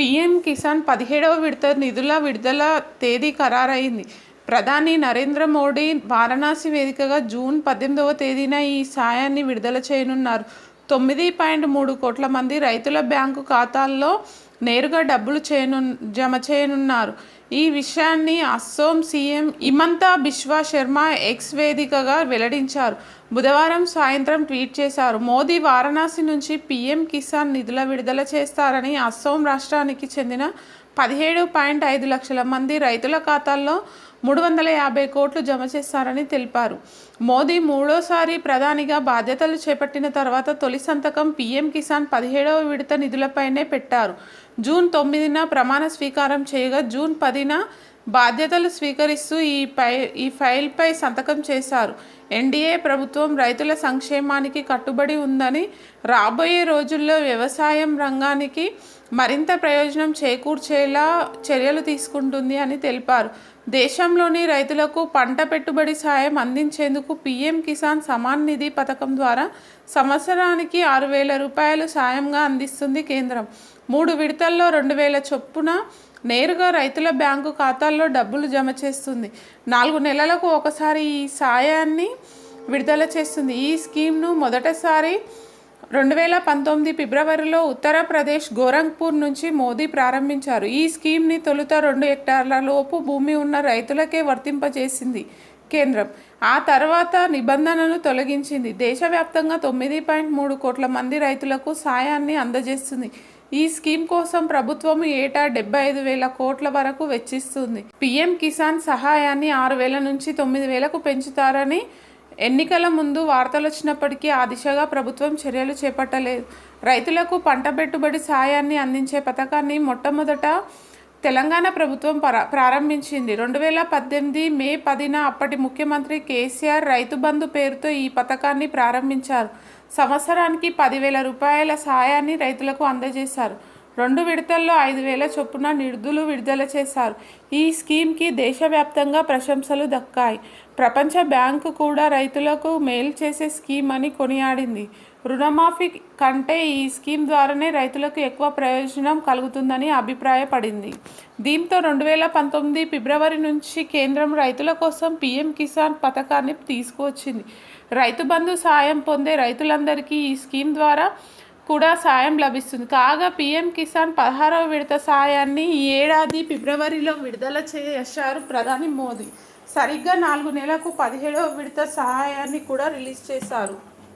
PM Kisan పదిహేడవ విడత నిధుల విడుదల తేదీ ఖరారైంది. ప్రధాని నరేంద్ర మోడీ వారణాసి వేదికగా జూన్ పద్దెనిమిదవ తేదీన ఈ సాయాన్ని విడుదల చేయనున్నారు. తొమ్మిది పాయింట్ మూడు కోట్ల మంది రైతుల బ్యాంకు ఖాతాల్లో నేరుగా డబ్బులు చేయను జమ చేయనున్నారు. ఈ విషయాన్ని అస్సోం సీఎం ఇమంతా బిశ్వా శర్మ ఎక్స్ వేదికగా వెల్లడించారు. బుధవారం సాయంత్రం ట్వీట్ చేశారు. మోదీ వారణాసి నుంచి పీఎం కిసాన్ నిధుల విడుదల చేస్తారని అస్సోం రాష్ట్రానికి చెందిన పదిహేడు పాయింట్ ఐదు లక్షల మంది రైతుల ఖాతాల్లో మూడు వందల యాభై కోట్లు జమ చేస్తారని తెలిపారు. మోదీ మూడోసారి ప్రధానిగా బాధ్యతలు చేపట్టిన తర్వాత తొలి సంతకం పీఎం కిసాన్ పదిహేడవ విడత నిధులపైనే పెట్టారు. జూన్ తొమ్మిదిన ప్రమాణ స్వీకారం చేయగా జూన్ పదిన బాధ్యతలు స్వీకరిస్తూ ఈ పై ఈ ఫైల్పై సంతకం చేశారు. ఎన్డీఏ ప్రభుత్వం రైతుల సంక్షేమానికి కట్టుబడి ఉందని రాబోయే రోజుల్లో వ్యవసాయం రంగానికి మరింత ప్రయోజనం చేకూర్చేలా చర్యలు తీసుకుంటుంది అని తెలిపారు. దేశంలోని రైతులకు పంట పెట్టుబడి సాయం అందించేందుకు పీఎం కిసాన్ సమాన్ నిధి పథకం ద్వారా సంవత్సరానికి ఆరు వేల రూపాయలు సాయంగా అందిస్తుంది కేంద్రం. మూడు విడతల్లో రెండు వేల చొప్పున నేరుగా రైతుల బ్యాంకు ఖాతాల్లో డబ్బులు జమ చేస్తుంది. నాలుగు నెలలకు ఒకసారి ఈ సాయాన్ని విడుదల చేస్తుంది. ఈ స్కీమ్ను మొదటిసారి రెండు వేల పంతొమ్మిది ఫిబ్రవరిలో ఉత్తరప్రదేశ్ గోరంఖ్పూర్ నుంచి మోదీ ప్రారంభించారు. ఈ స్కీమ్ని తొలుత రెండు హెక్టార్ల లోపు భూమి ఉన్న రైతులకే వర్తింపజేసింది కేంద్రం. ఆ తర్వాత నిబంధనలు తొలగించింది. దేశవ్యాప్తంగా తొమ్మిది పాయింట్ మూడు కోట్ల మంది రైతులకు సాయాన్ని అందజేస్తుంది. ఈ స్కీమ్ కోసం ప్రభుత్వం ఏటా డెబ్బై ఐదు వేల కోట్ల వరకు వెచ్చిస్తుంది. పీఎం కిసాన్ సహాయాన్ని ఆరు వేల నుంచి తొమ్మిది వేలకు పెంచుతారని ఎన్నికల ముందు వార్తలు వచ్చినప్పటికీ ఆ దిశగా ప్రభుత్వం చర్యలు చేపట్టలేదు. రైతులకు పంట పెట్టుబడి సాయాన్ని అందించే పథకాన్ని మొట్టమొదట తెలంగాణ ప్రభుత్వం ప్రారంభించింది. రెండు వేల పద్దెనిమిది మే పదిన అప్పటి ముఖ్యమంత్రి కేసీఆర్ రైతు బంధు పేరుతో ఈ పథకాన్ని ప్రారంభించారు. సంవత్సరానికి పదివేల రూపాయల సాయాన్ని రైతులకు అందజేశారు. రెండు విడతల్లో ఐదు వేల చొప్పున నిధులు విడుదల చేశారు. ఈ స్కీమ్కి దేశవ్యాప్తంగా ప్రశంసలు దక్కాయి. ప్రపంచ బ్యాంకు కూడా రైతులకు మేలు చేసే స్కీమ్ అని కొనియాడింది. రుణమాఫీ కంటే ఈ స్కీమ్ ద్వారానే రైతులకు ఎక్కువ ప్రయోజనం కలుగుతుందని అభిప్రాయపడింది. దీంతో రెండు వేల పంతొమ్మిది ఫిబ్రవరి నుంచి కేంద్రం రైతుల కోసం పీఎం కిసాన్ పథకాన్ని తీసుకువచ్చింది. రైతు బంధు సాయం పొందే రైతులందరికీ ఈ స్కీమ్ ద్వారా కూడా సాయం లభిస్తుంది. కాగా పీఎం కిసాన్ పదహారవ విడత సాయాన్ని ఈ ఏడాది ఫిబ్రవరిలో విడుదల చేశారు ప్రధాని మోదీ. సరిగ్గా నాలుగు నెలలకు పదిహేడవ విడత సహాయాన్ని కూడా రిలీజ్ చేశారు.